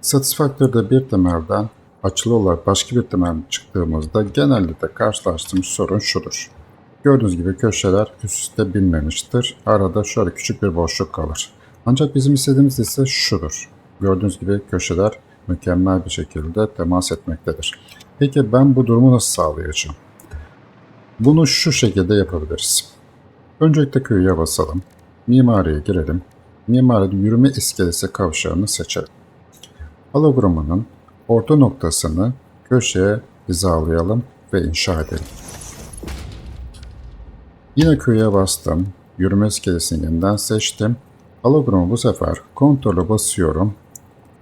Satisfactory'de bir temelden açılı olarak başka bir temel çıktığımızda genellikle karşılaştığımız sorun şudur. Gördüğünüz gibi köşeler üst üste binmemiştir. Arada şöyle küçük bir boşluk kalır. Ancak bizim istediğimiz ise şudur. Gördüğünüz gibi köşeler mükemmel bir şekilde temas etmektedir. Peki ben bu durumu nasıl sağlayacağım? Bunu şu şekilde yapabiliriz. Öncelikle köyüye basalım. Mimariye girelim. Mimaride yürüme iskelesi kavşağını seçelim. Hologramının orta noktasını köşeye hizalayalım ve inşa edelim. Yine köye bastım. Yürüme iskelesini yeniden seçtim. Hologramı bu sefer kontrole basıyorum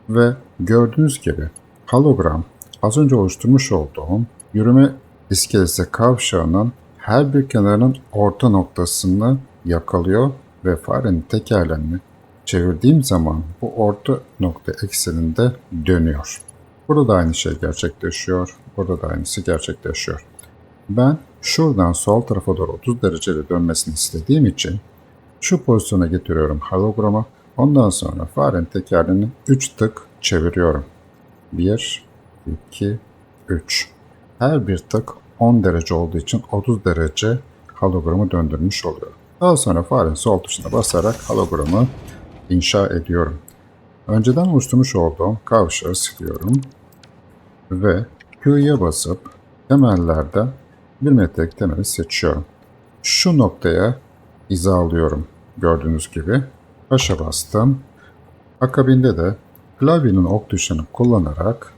ve gördüğünüz gibi hologram az önce oluşturmuş olduğum yürüme iskelesi kavşağının her bir kenarının orta noktasını yakalıyor ve farenin tekerlerini çevirdiğim zaman bu orta nokta ekseninde dönüyor. Burada da aynı şey gerçekleşiyor. Burada da aynısı gerçekleşiyor. Ben şuradan sol tarafa doğru 30 dereceyle dönmesini istediğim için şu pozisyona getiriyorum hologramı. Ondan sonra farenin tekerlerini 3 tık çeviriyorum. 1, 2, 3. Her bir tık 10 derece olduğu için 30 derece hologramı döndürmüş oluyor. Daha sonra farenin sol tuşuna basarak hologramı inşa ediyorum. Önceden oluşturmuş olduğum kavşağı siliyorum ve Q'ya basıp temellerde bir metrelik temeli seçiyorum. Şu noktaya hizalıyorum gördüğünüz gibi. Başa bastım. Akabinde de klavyenin ok tuşunu kullanarak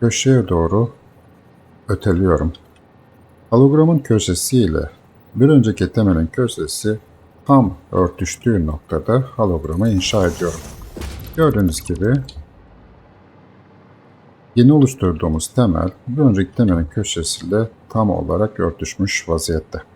köşeye doğru öteliyorum. Hologramın köşesiyle bir önceki temelin köşesi tam örtüştüğü noktada hologramı inşa ediyorum. Gördüğünüz gibi yeni oluşturduğumuz temel bir önceki temelin köşesiyle tam olarak örtüşmüş vaziyette.